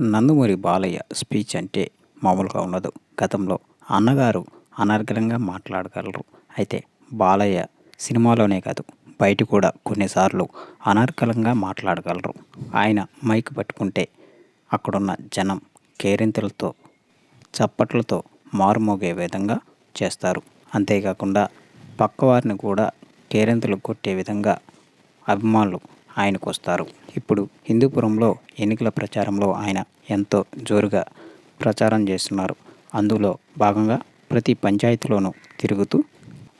Nandamuri Balayya speech అంటే మామూలుగా ఉండదు. గతంలో అన్నగారు అనర్గళంగా మాట్లాడగలరు. అయితే బాలయ్య సినిమాలోనే కాదు బయట కూడా కొన్నిసార్లు అనర్గళంగా మాట్లాడగలరు. ఆయన మైక్ పట్టుకుంటే అక్కడున్న జనం కేరింతలతో చప్పట్లతో మారుమోగే విధంగా చేస్తారు. అంతేకాకుండా పక్కవారిని కూడా కేరింతలు కొట్టే విధంగా అభిమానులు ఆయనకు వస్తారు ఇప్పుడు హిందూపురంలో ఎన్నికల ప్రచారంలో ఆయన ఎంతో జోరుగా ప్రచారం చేస్తున్నారు. అందులో భాగంగా ప్రతి పంచాయతీలోనూ తిరుగుతూ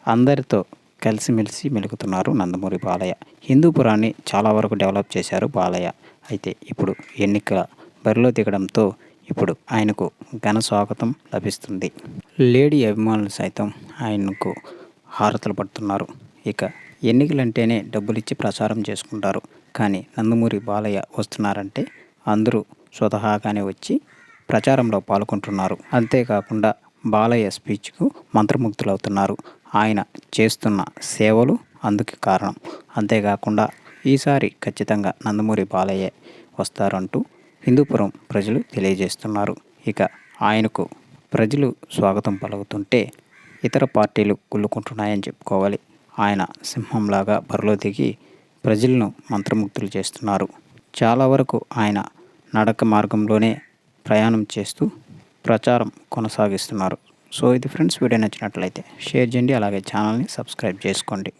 అందరితో కలిసిమెలిసి మెలుగుతున్నారు నందమూరి బాలయ్య. హిందూపురాన్ని చాలా వరకు డెవలప్ చేశారు బాలయ్య. అయితే ఇప్పుడు ఎన్నికల బరిలో దిగడంతో ఇప్పుడు ఆయనకు ఘన స్వాగతం లభిస్తుంది. లేడీ అభిమానులు సైతం ఆయనకు హారతలు పడుతున్నారు. ఇక ఎన్నికలంటేనే డబ్బులిచ్చి ప్రచారం చేసుకుంటారు. కానీ నందమూరి బాలయ్య వస్తున్నారంటే అందరూ స్వతహాగానే వచ్చి ప్రచారంలో పాల్గొంటున్నారు. అంతేకాకుండా బాలయ్య స్పీచ్కు మంత్రముగ్ధులవుతున్నారు. ఆయన చేస్తున్న సేవలు అందుకు కారణం. అంతేకాకుండా ఈసారి ఖచ్చితంగా నందమూరి బాలయ్య వస్తారంటూ హిందూపురం ప్రజలు తెలియజేస్తున్నారు. ఇక ఆయనకు ప్రజలు స్వాగతం పలుకుతుంటే ఇతర పార్టీలు కుళ్ళుకుంటున్నాయని చెప్పుకోవాలి. ఆయన సింహంలాగా బరిలో దిగి ప్రజలను మంత్రముగ్ధులు చేస్తున్నారు. చాలా వరకు ఆయన నడక మార్గంలోనే ప్రయాణం చేస్తూ ప్రచారం కొనసాగిస్తున్నారు. సో ఇది ఫ్రెండ్స్ వీడియో నచ్చినట్లయితే షేర్ చేయండి. అలాగే ఛానల్ని సబ్స్క్రైబ్ చేసుకోండి.